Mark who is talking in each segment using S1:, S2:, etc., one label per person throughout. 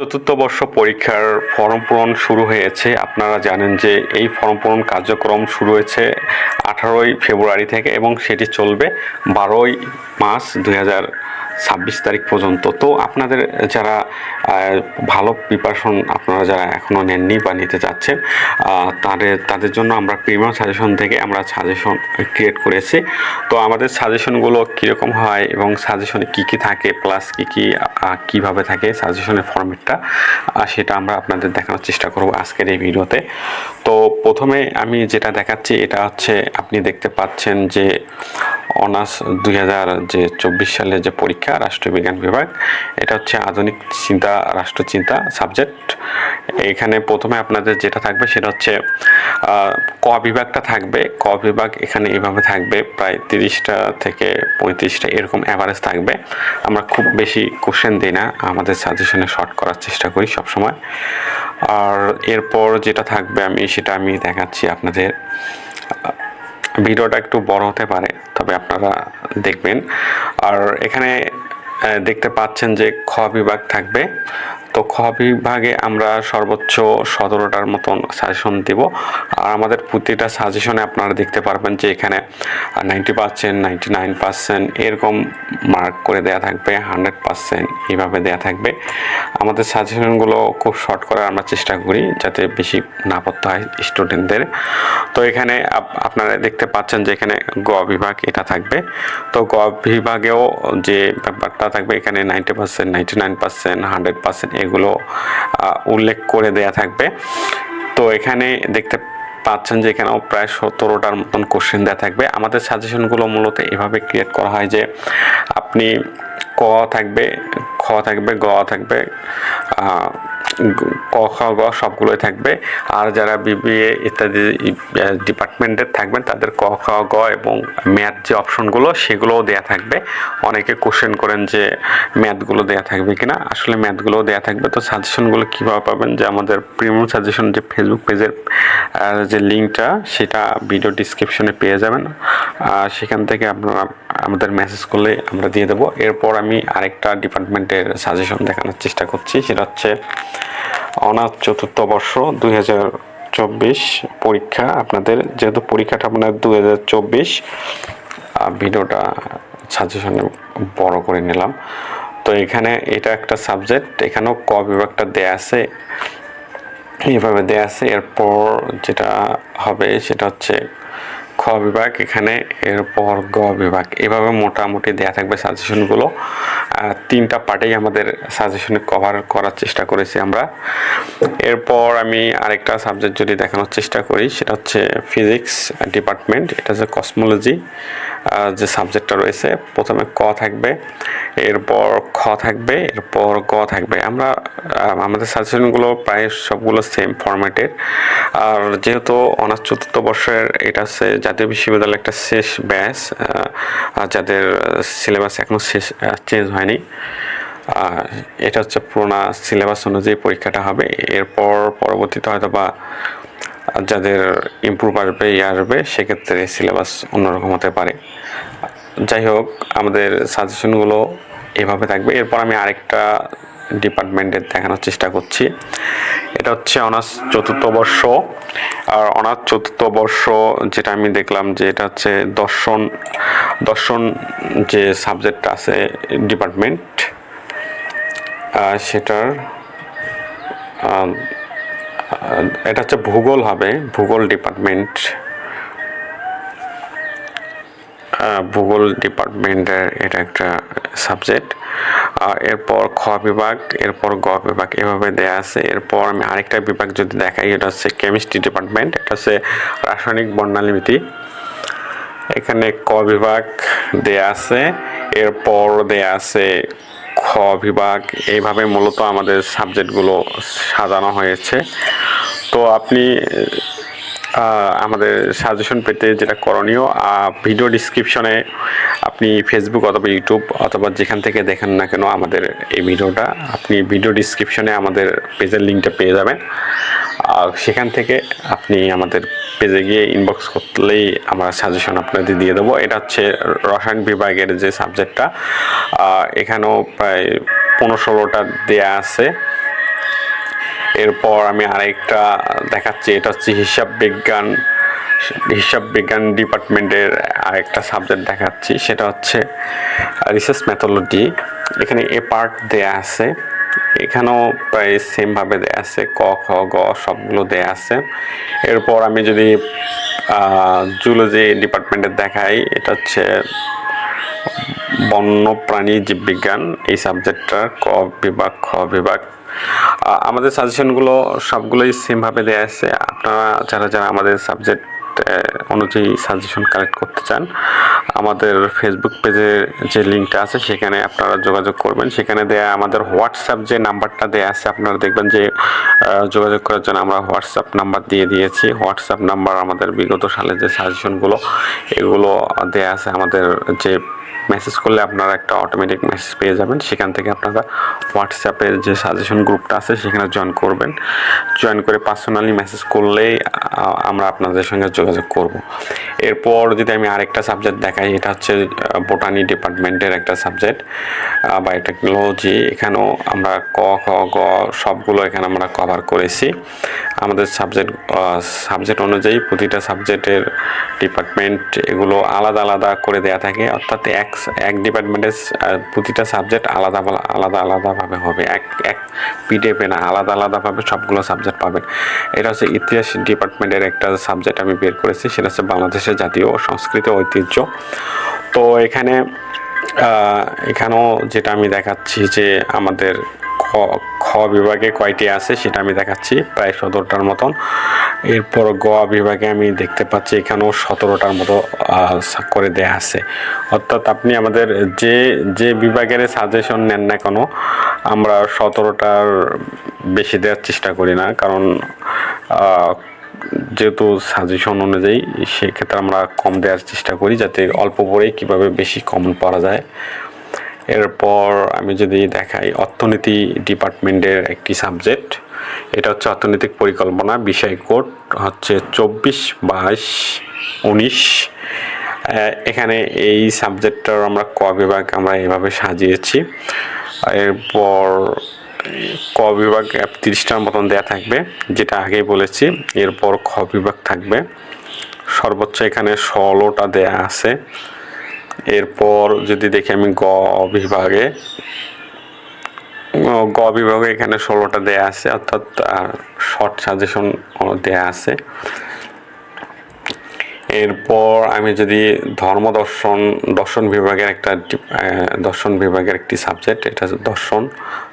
S1: চতুর্থ বর্ষ পরীক্ষার ফর্ম পূরণ শুরু হয়েছে। আপনারা জানেন যে এই ফর্ম পূরণ কার্যক্রম শুরু হয়েছে আঠারোই ফেব্রুয়ারি থেকে এবং সেটি চলবে বারোই মার্চ দুই হাজার ছাব্বিশ তারিখ পর্যন্ত। তো আপনাদের যারা ভালো প্রিপারেশন আপনারা যারা এখনও নেননি বা নিতে চাচ্ছেন তাদের তাদের জন্য আমরা প্রিমিয়াম সাজেশন থেকে আমরা সাজেশন ক্রিয়েট করেছি। তো আমাদের সাজেশনগুলো কীরকম হয় এবং সাজেশনে কী কী থাকে প্লাস কী কী কীভাবে থাকে সাজেশনের ফর্মেটটা সেটা আমরা আপনাদের দেখানোর চেষ্টা করব আজকের এই ভিডিওতে। তো প্রথমে আমি যেটা দেখাচ্ছি, এটা হচ্ছে আপনি দেখতে পাচ্ছেন যে অনার্স দুই হাজার যে চব্বিশ সালের যে পরীক্ষা রাষ্ট্রবিজ্ঞান বিভাগ। এটা হচ্ছে আধুনিক চিন্তা, রাষ্ট্রচিন্তা সাবজেক্ট এখানে প্রথমে আপনাদের যেটা থাকবে সেটা হচ্ছে ক বিভাগটা থাকবে। ক বিভাগ এখানে এভাবে থাকবে, প্রায় তিরিশটা থেকে পঁয়ত্রিশটা এরকম অ্যাভারেজ থাকবে। আমরা খুব বেশি কোশ্চেন দিই না, আমাদের সাজেশনে শর্ট করার চেষ্টা করি সবসময়। আর এরপর যেটা থাকবে আমি, সেটা আমি দেখাচ্ছি আপনাদের। ভিডিওটা একটু বড় হতে পারে, তবে আপনারা দেখবেন। আর এখানে দেখতে পাচ্ছেন যে খ বিভাগ থাকবে। তো খ বিভাগে আমরা সর্বোচ্চ সতেরোটার মতন সাজেশন দিব। আর আমাদের প্রতিটা সাজেশনে আপনারা দেখতে পারবেন যে এখানে ninety percent ninety nine percent এরকম মার্ক করে দেয়া থাকবে হান্ড্রেড পার্সেন্ট এইভাবে দেয়া থাকবে। আমাদের সাজেশনগুলো খুব শর্ট করার আমরা চেষ্টা করি যাতে বেশি না পড়তে হয় স্টুডেন্টদের তো এখানে আপ- আপনারা দেখতে পাচ্ছেন যে এখানে গ বিভাগ এটা থাকবে। তো গ বিভাগেও যে ব্যাপারটা থাকবে এখানে ninety percent ninety nine percent hundred percent এগুলো উল্লেখ করে দেয়া থাকবে। তো এখানে দেখতে পাচ্ছেন যে এখানেও প্রায় সতেরোটার মতন কোশ্চেন দেওয়া থাকবে। আমাদের সাজেশনগুলো মূলত এভাবে ক্রিয়েট করা হয় যে, আপনি ক থাকবে খ থাকবে, গ থাকবে ক, খ, গ সবগুলোই থাকবে। আর যারা বিবিএ ইত্যাদি ডিপার্টমেন্টের থাকবেন, তাদের ক, খ, গ এবং ম্যাথ যে অপশনগুলো, সেগুলোও দেয়া থাকবে। অনেকে কোশ্চেন করেন যে, ম্যাথগুলো দেয়া থাকবে কিনা? আসলে ম্যাথগুলোও দেয়া থাকবে। তো সাজেশনগুলো কীভাবে পাবেন? যে আমাদের প্রিমিয়াম সাজেশন যে ফেসবুক পেজের যে লিঙ্কটা সেটা ভিডিও ডিসক্রিপশনে পেয়ে যাবেন। সেখান থেকে আপনারা আমাদের মেসেজ করলে আমরা দিয়ে দেবো। এরপর আমি আরেকটা ডিপার্টমেন্টের সাজেশন দেখানোর চেষ্টা করছি। সেটা হচ্ছে অনার্স চতুর্থ বর্ষ দুই হাজার চব্বিশ পরীক্ষা। আপনাদের যেহেতু পরীক্ষাটা আপনার দু হাজার চব্বিশ ভিডিওটা সাজেশনে বড় করে নিলাম। তো এখানে এটা একটা সাবজেক্ট এখানেও ক বিভাগটা দেয়া আছে। এইভাবে দেয়া আছে। এরপর যেটা হবে, সেটা হচ্ছে খ বিভাগ, এখানে এরপর গ বিভাগ। এভাবে মোটামুটি দেয়া থাকবে সাজেশনগুলো তিনটা পার্টেই আমাদের সাজেশনে কভার করার চেষ্টা করেছি আমরা। এরপর আমি আরেকটা সাবজেক্ট যদি দেখানোর চেষ্টা করি, সেটা হচ্ছে ফিজিক্স ডিপার্টমেন্ট এটা হচ্ছে কসমোলজি যে সাবজেক্টটা রয়েছে। প্রথমে ক থাকবে, এরপর খ থাকবে, এরপর গ থাকবে। আমরা আমাদের সাজেশনগুলো প্রায় সবগুলো সেম ফরম্যাটের আর যেহেতু অনার্স চতুর্থ বর্ষের এটা হচ্ছে জাতীয় বিশ্ববিদ্যালয়ের একটা শেষ ব্যাচ যাদের সিলেবাস এখনও শেষ চেঞ্জ হয়নি। এটা হচ্ছে পুরোনো সিলেবাস অনুযায়ী পরীক্ষাটা হবে। এরপর পরবর্তীতে হয়তো বা যাদের ইমপ্রুভ আসবে ইয়ে আসবে, সেক্ষেত্রে সিলেবাস অন্যরকম হতে পারে। যাই হোক, আমাদের সাজেশনগুলো এভাবে থাকবে। এরপর আমি আরেকটা ডিপার্টমেন্টের দেখানোর চেষ্টা করছি। এটা হচ্ছে অনার্স চতুর্থ বর্ষ। আর অনার্স চতুর্থ বর্ষ যেটা আমি দেখলাম যে এটা হচ্ছে দর্শন দর্শন যে সাবজেক্ট আছে ডিপার্টমেন্ট সেটার এটা হচ্ছে ভূগোল হবে, ভূগোল ডিপার্টমেন্ট ভূগোল ডিপার্টমেন্টের এটা একটা সাবজেক্ট এরপর খ বিভাগ, এরপর গ বিভাগ এভাবে দেয়া আছে। এরপর আমি আরেকটা বিভাগ যদি দেখাই, এটা হচ্ছে কেমিস্ট্রি ডিপার্টমেন্ট, এটা হচ্ছে রাসায়নিক বর্ণালীমিতি এখানে ক বিভাগ দেয়া আছে, এরপর দেয়া আছে খ বিভাগ। এইভাবে মূলত আমাদের সাবজেক্টগুলো সাজানো হয়েছে। তো আপনি আমাদের সাজেশন পেতে যেটা করণীয় ভিডিও ডিসক্রিপশনে আপনি ফেসবুক অথবা ইউটিউব অথবা যেখান থেকে দেখেন না কেন আমাদের এই ভিডিওটা আপনি ভিডিও ডিসক্রিপশনে আমাদের পেজের লিঙ্কটা পেয়ে যাবেন। আর সেখান থেকে আপনি আমাদের পেজে গিয়ে ইনবক্স করলেই আমরা সাজেশন আপনাদের দিয়ে দেবো। এটা হচ্ছে রসায়ন বিভাগের যে সাবজেক্টটা এখানেও প্রায় পনেরো ষোলোটা দেয়া আছে। এরপর আমি আরেকটা দেখাচ্ছি, এটা হচ্ছে হিসাব বিজ্ঞান হিসাব বিজ্ঞান ডিপার্টমেন্টের আরেকটা সাবজেক্ট দেখাচ্ছি, সেটা হচ্ছে রিসার্চ ম্যাথোলজি এখানে এ পার্ট দেয়া আছে, এখানেও প্রায় সেমভাবে দেয়া আছে, ক, খ, গ, সবগুলো দেয়া আছে। এরপর আমি যদি জুলজি ডিপার্টমেন্টের দেখাই, এটা হচ্ছে বন্যপ্রাণী জীববিজ্ঞান, এই সাবজেক্টটা ক বিভাগ, খ বিভাগ। আমাদের সাজেশনগুলো সবগুলোই সেমভাবে দেওয়া আছে। আপনারা যারা যারা আমাদের সাবজেক্ট অনুযায়ী সাজেশন কালেক্ট করতে চান আমাদের ফেসবুক পেজে যে লিঙ্কটা আছে, সেখানে আপনারা যোগাযোগ করবেন। সেখানে দেয়া আমাদের হোয়াটসঅ্যাপ যে নাম্বারটা দেয়া আছে, আপনারা দেখবেন যে যোগাযোগ করার জন্য আমরা হোয়াটসঅ্যাপ নাম্বার দিয়ে দিয়েছি। হোয়াটসঅ্যাপ নাম্বার আমাদের বিগত সালে যে সাজেশনগুলো এগুলো দেয়া আছে আমাদের যে মেসেজ করলে আপনারা একটা অটোমেটিক মেসেজ পেয়ে যাবেন। সেখান থেকে আপনারা হোয়াটসঅ্যাপের যে সাজেশন গ্রুপটা আছে, সেখানে জয়েন করবেন। জয়েন করে পার্সোনালি মেসেজ করলেই আমরা আপনাদের সঙ্গে যোগাযোগ করব। এরপর যদি আমি আরেকটা সাবজেক্ট দেখাই, এটা হচ্ছে বোটানি ডিপার্টমেন্টের একটা সাবজেক্ট বায়োটেকনোলজি এখানেও আমরা ক, খ, গ, সবগুলো এখানে আমরা কভার করেছি। আমাদের সাবজেক্ট সাবজেক্ট অনুযায়ী প্রতিটা সাবজেক্টের ডিপার্টমেন্ট এগুলো আলাদা আলাদা করে দেয়া থাকে। অর্থাৎ এক এক ডিপার্টমেন্টের প্রতিটা সাবজেক্ট আলাদা আলাদা আলাদাভাবে হবে। এক এক পিডিএফে না, আলাদা আলাদাভাবে সবগুলো সাবজেক্ট পাবেন এটা হচ্ছে ইতিহাস ডিপার্টমেন্টের একটা সাবজেক্ট আমি বের করেছি। সেটা হচ্ছে বাংলাদেশের জাতীয় সংস্কৃতি ঐতিহ্য। তো এখানে এখানেও যেটা আমি দেখাচ্ছি যে আমাদের খ খ বিভাগে কয়টি আছে সেটা আমি দেখাচ্ছি, প্রায় সতেরোটার মতন। এরপর গ বিভাগে আমি দেখতে পাচ্ছি এখানেও সতেরোটার মতো করে দেয়া আছে। অর্থাৎ আপনি আমাদের যে যে বিভাগের সাজেশন নেন না কেন, আমরা সতেরোটার বেশি দেওয়ার চেষ্টা করি না। কারণ যেহেতু সাজেশন অনুযায়ী, সেক্ষেত্রে আমরা কম দেওয়ার চেষ্টা করি যাতে অল্প পড়েই কীভাবে বেশি কমন পাওয়া যায়। এরপর আমি যদি দেখাই অর্থনীতি ডিপার্টমেন্টের একটি সাবজেক্ট এটা হচ্ছে অর্থনৈতিক পরিকল্পনা, বিষয় কোড হচ্ছে চব্বিশ বাইশ উনিশ। এখানে এই সাবজেক্টটার আমরা ক বিভাগ আমরা এভাবে সাজিয়েছি। এরপর ক বিভাগ তিরিশটার মতন দেয়া থাকবে, যেটা আগেই বলেছি, এরপর খ বিভাগ থাকবে। সর্বোচ্চ এখানে ষোলোটা দেয়া আছে। এরপর যদি দেখি আমি গ বিভাগে গ বিভাগে এখানে ষোলোটা দেয়া আছে, অর্থাৎ শর্ট সাজেশন দেয়া আছে। এরপর আমি যদি ধর্ম দর্শন দর্শন বিভাগের একটা দর্শন বিভাগের একটি সাবজেক্ট এটা দর্শন,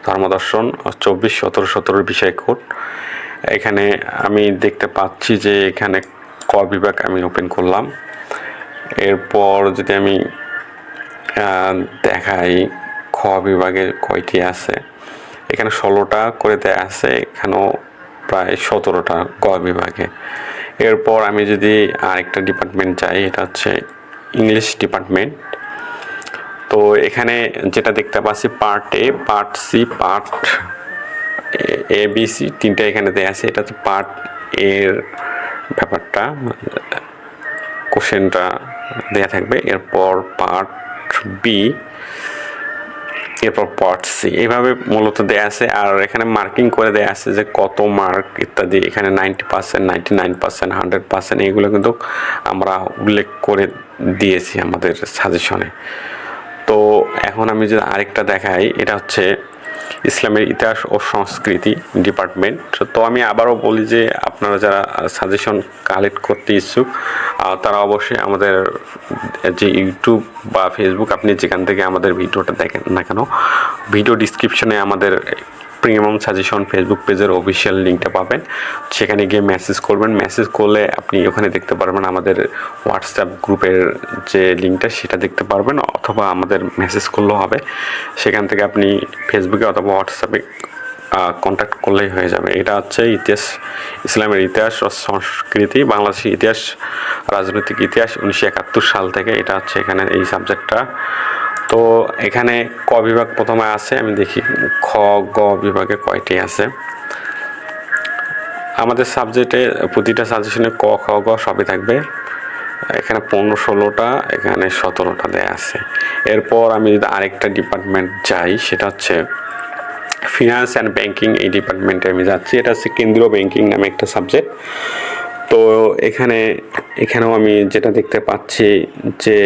S1: ধর্ম দর্শন, চব্বিশ সতেরো সতেরোর বিষয় কোড এখানে আমি দেখতে পাচ্ছি যে এখানে ক বিভাগ আমি ওপেন করলাম। এরপর যদি আমি দেখাই খ বিভাগে কয়টি আছে, এখানে ষোলোটা করে দেয়া আছে, এখানেও প্রায় সতেরোটা ক বিভাগে। এরপর আমি যদি আরেকটা ডিপার্টমেন্ট যাই এটা হচ্ছে ইংলিশ ডিপার্টমেন্ট তো এখানে যেটা দেখতে পাচ্ছি part A part C part A B C তিনটা এখানে দেয়া আছে। এটা হচ্ছে পার্ট এর ব্যাপারটা, কোশ্চেনটা দেয়া থাকবে। এরপর পার্ট বি এরপর পার্ট সি এইভাবে মূলত দেয়া আছে। আর এখানে মার্কিং করে দেয়া আছে যে কত মার্ক ইত্যাদি, এখানে ninety percent ninety nine percent hundred percent এইগুলো কিন্তু আমরা উল্লেখ করে দিয়েছি আমাদের সাজেশনে তো এখন আমি যদি আরেকটা দেখাই, এটা হচ্ছে ইসলামের ইতিহাস ও সংস্কৃতি ডিপার্টমেন্ট তো আমি আবারও বলি যে আপনারা যারা সাজেশন কালেক্ট করতে ইচ্ছুক তারা অবশ্যই আমাদের, যে ইউটিউব বা ফেসবুক আপনি যেখান থেকে আমাদের ভিডিওটা দেখেন না কেন ভিডিও ডিসক্রিপশনে আমাদের প্রিমিয়াম সাজেশন ফেসবুক পেজের অফিসিয়াল লিঙ্কটা পাবেন। সেখানে গিয়ে মেসেজ করবেন। মেসেজ করলে আপনি ওখানে দেখতে পারবেন আমাদের হোয়াটসঅ্যাপ গ্রুপের যে লিঙ্কটা সেটা দেখতে পারবেন অথবা আমাদের মেসেজ করলেও হবে। সেখান থেকে আপনি ফেসবুকে অথবা হোয়াটসঅ্যাপে কন্ট্যাক্ট করলেই হয়ে যাবে। এটা হচ্ছে ইতিহাস, ইসলামের ইতিহাস ও সংস্কৃতি বাংলাদেশের ইতিহাস, রাজনৈতিক ইতিহাস উনিশশো একাত্তর সাল থেকে। এটা হচ্ছে এখানে এই সাবজেক্টটা তো এখানে ক বিভাগ প্রথমে আছে, আমি দেখি খ, গ বিভাগে কয়টি আছে। আমাদের সাবজেক্টে প্রতিটা সাজেশনে ক, খ, গ সবই থাকবে। এখানে পনেরো ষোলোটা, এখানে সতেরোটা দেয়া আছে। এরপর আমি যদি আরেকটা ডিপার্টমেন্ট যাই, সেটা হচ্ছে ফিনান্স অ্যান্ড ব্যাংকিং এই ডিপার্টমেন্টে আমি যাচ্ছি। এটা হচ্ছে কেন্দ্রীয় ব্যাংকিং নামে একটা সাবজেক্ট তো এখানে, এখানেও আমি যেটা দেখতে পাচ্ছি যে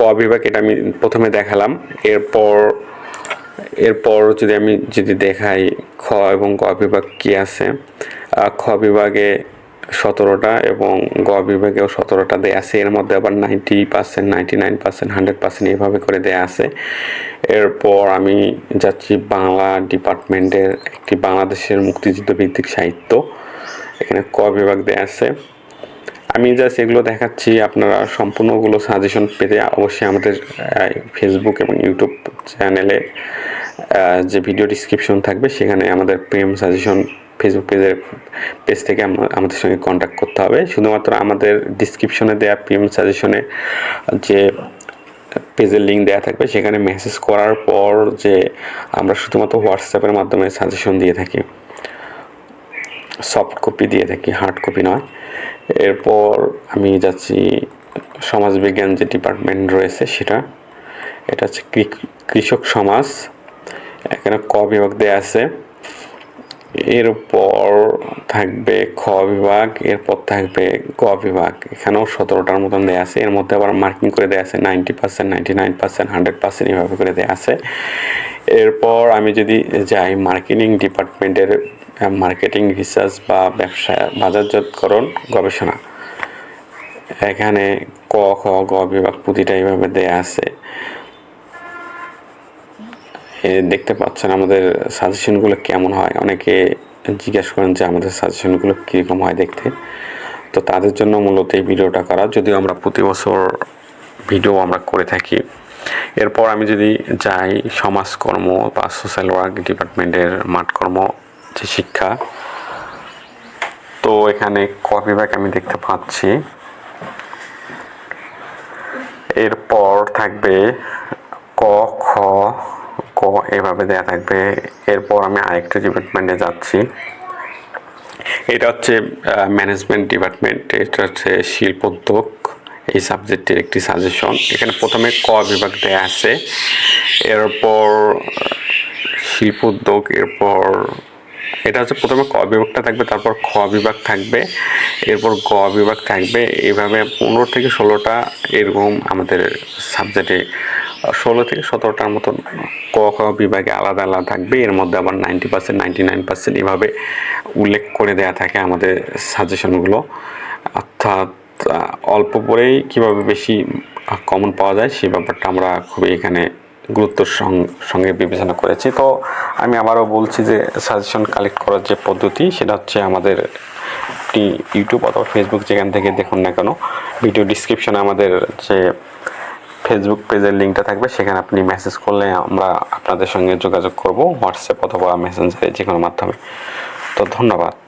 S1: ক বিভাগ এটা আমি প্রথমে দেখালাম। এরপর এরপর যদি আমি যদি দেখাই খ এবং গ বিভাগ কি আছে খ বিভাগে সতেরোটা এবং গ বিভাগেও সতেরোটা দেয়া আছে। এর মধ্যে আবার ninety percent ninety nine percent hundred percent এইভাবে করে দেয়া আছে। এরপর আমি যাচ্ছি বাংলা ডিপার্টমেন্টের একটি বাংলাদেশের মুক্তিযুদ্ধ ভিত্তিক সাহিত্য। এখানে ক বিভাগ দেয়া আছে। আমি জাস্ট এগুলো দেখাচ্ছি, আপনারা সম্পূর্ণগুলো সাজেশন পেতে অবশ্যই আমাদের ফেসবুক এবং ইউটিউব চ্যানেলে যে ভিডিও ডিসক্রিপশন থাকবে, সেখানে আমাদের প্রেম সাজেশন ফেসবুক পেজের পেজ থেকে আম- আমাদের সঙ্গে কন্ট্যাক্ট করতে হবে। শুধুমাত্র আমাদের ডিসক্রিপশনে দেওয়া প্রেম সাজেশনে যে পেজের লিঙ্ক দেওয়া থাকবে, সেখানে মেসেজ করার পর যে আমরা শুধুমাত্র হোয়াটসঅ্যাপের মাধ্যমে সাজেশন দিয়ে থাকি। সফট কপি দিয়ে থাকি হার্ড কপি নয়। এরপর আমি যাচ্ছি সমাজবিজ্ঞান যে ডিপার্টমেন্ট রয়েছে সেটা, এটা হচ্ছে কৃষক সমাজ, এখানে ক বিভাগ দেয়া আছে। এরপর থাকবে খ বিভাগ, এরপর থাকবে গ বিভাগ। এখানেও সতেরোটার মতন দেয়া আছে, এর মধ্যে আবার মার্কিং করে দেওয়া আছে ninety percent ninety nine percent hundred percent এভাবে করে দেওয়া আছে। এরপর আমি যদি যাই মার্কেটিং ডিপার্টমেন্টের মার্কেটিং রিসার্চ বা ব্যবসা বাজারজাতকরণ গবেষণা। এখানে ক, খ, গ বিভাগ প্রতিটা এইভাবে দেয়া আছে। দেখতে পাচ্ছেন আমাদের সাজেশনগুলো কেমন হয়? অনেকে জিজ্ঞেস করেন যে আমাদের সাজেশনগুলো কীরকম হয় দেখতে। তো তাদের জন্য মূলত এই ভিডিওটা করা। যদিও আমরা প্রতি বছর ভিডিও আমরা করে থাকি। এরপর আমি যদি যাই সমাজকর্ম বা সোশ্যাল ওয়ার্ক ডিপার্টমেন্টের মাঠকর্ম যে শিক্ষা। তো এখানে ক বিভাগ আমি দেখতে পাচ্ছি। এরপর থাকবে ক, খ, ক এভাবে দেয়া থাকবে। এরপর আমি আরেকটা ডিপার্টমেন্টে যাচ্ছি। এটা হচ্ছে ম্যানেজমেন্ট ডিপার্টমেন্ট এটা হচ্ছে শিল্পোদ্যোগ এই সাবজেক্টের একটি সাজেশন এখানে প্রথমে ক বিভাগ দেয়া আছে। এরপর শিল্পোদ্যোগ এরপর এটা হচ্ছে প্রথমে ক বিভাগটা থাকবে, তারপর খ বিভাগ থাকবে, এরপর গ বিভাগ থাকবে। এইভাবে পনেরো থেকে ষোলোটা এরকম আমাদের সাবজেক্টে ষোলো থেকে সতেরোটার মতন ক, খ বিভাগে আলাদা আলাদা থাকবে। এর মধ্যে আবার ninety percent ninety nine percent এভাবে উল্লেখ করে দেয়া থাকে আমাদের সাজেশনগুলো অর্থাৎ অল্প পরেই কীভাবে বেশি কমন পাওয়া যায় সেই ব্যাপারটা আমরা খুবই এখানে গুরুত্বর সং- সঙ্গে বিবেচনা করেছি। তো আমি আবারও বলছি যে সাজেশন কালেক্ট করার যে পদ্ধতি, সেটা হচ্ছে আমাদের একটি ইউটিউব অথবা ফেসবুক যেখান থেকে দেখুন না কেন ভিডিও ডিসক্রিপশনে আমাদের যে ফেসবুক পেজের লিঙ্কটা থাকবে, সেখানে আপনি মেসেজ করলে আমরা আপনাদের সঙ্গে যোগাযোগ করব হোয়াটসঅ্যাপ অথবা মেসেঞ্জারে যে কোনো মাধ্যমে। তো ধন্যবাদ।